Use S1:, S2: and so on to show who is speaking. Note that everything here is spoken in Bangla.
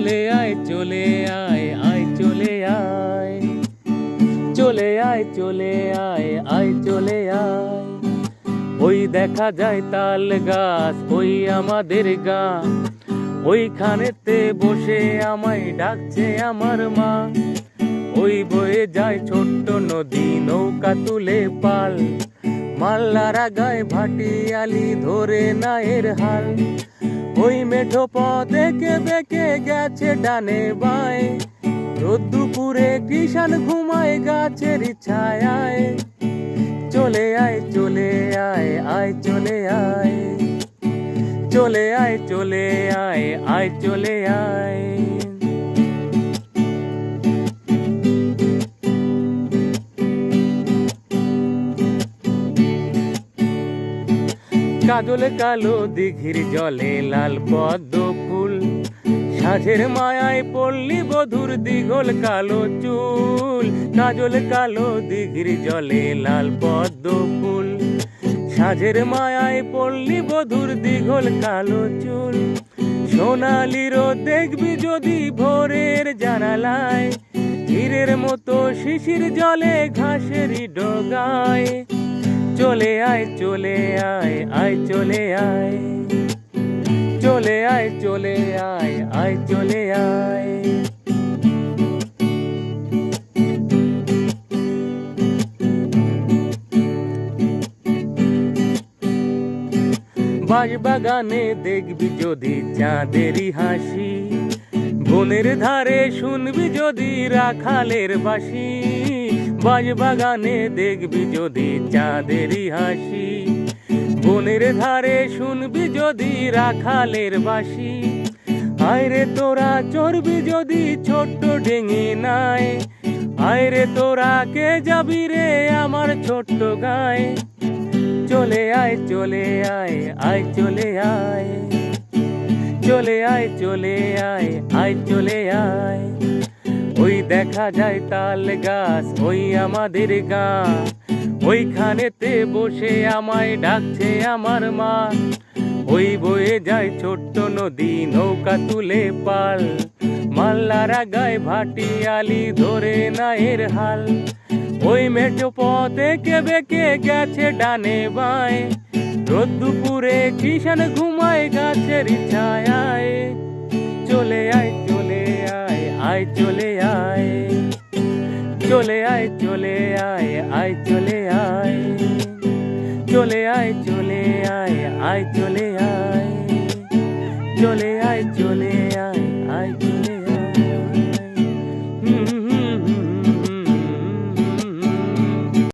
S1: চলে আয় চলে আয় আয়, চলে আয়। চলে আয় চলে আয় আয়, চলে আয়। ওই দেখা যায় তাল গাছ, ওই আমাদের গা ওইখানেতে বসে আমায় ডাকছে আমার মা। ওই বয়ে যায় ছোট্ট নদী, নৌকা তুলে পাল। মাল্লারা গায়ে ভাটিয়ালি ধরে না এর হাল। ওই মেঠো পথে বেঁকে গেছে ডানে বায়? রোদ্দুপুরে কিষান ঘুমায় গাছের ছায়ায়। চলে আয় চলে আয় আয়, চলে আয়। চলে আয় চলে আয় আয়, চলে আয়। কাজল কালো দিঘির জলে লাল পদ্ম ফুল। সাঝের মায়ায় পল্লী বধুর দিঘল কালো চুল। কাজল কালো দিঘির জলে লাল পদ্ম ফুল। সাঝের মায়ায় পল্লী বধুর দিঘল কালো চুল। সোনালিরও দেখবি যদি ভোরের জানালায়। হীরের মতো শিশির জলে ঘাসেরই ডগায়। চলে আয় চলে আয় আয়, চলে আয়। চলে আয় চলে আয় আয়, চলে আয়। বাগানে দেখবি যদি চাঁদেরই হাসি, বনের ধারে শুনবি যদি রাখালের বাসি বাগানে দেখবি যদি চাঁদেরই হাসি। বনের ধারে শুনবি যদি রাখালের বাসি আয়রে তোরা চড়বি যদি ছোট্ট ডেঙে নাই আয়রে তোরা কে যাবি রে আমার ছোট্ট গায়ে? চলে আয় চলে আয় আয়, চলে আয়। চলে আয় চলে আয় আয়, চলে আয়। ওই দেখা যায় তাল গাছ, ওই আমাদের গা। ওইখানেতে বসে আমায় ডাকছে আমার মা। ওই বয়ে যায় ছোট্ট নদী, নৌকা তুলে পাল। মাল্লারা গায়ে ভাটিয়ালি ধরে না এর হাল। ওই মেঠো পথে কে বেঁকে গেছে ডানে বায়। রোদ্দুপুরে কিষান ঘুমায় গাছের ছায়ায়। আয় চলে আয় আয় চলে আয়। চলে আয় চলে আয় আয় চলে আয়। চলে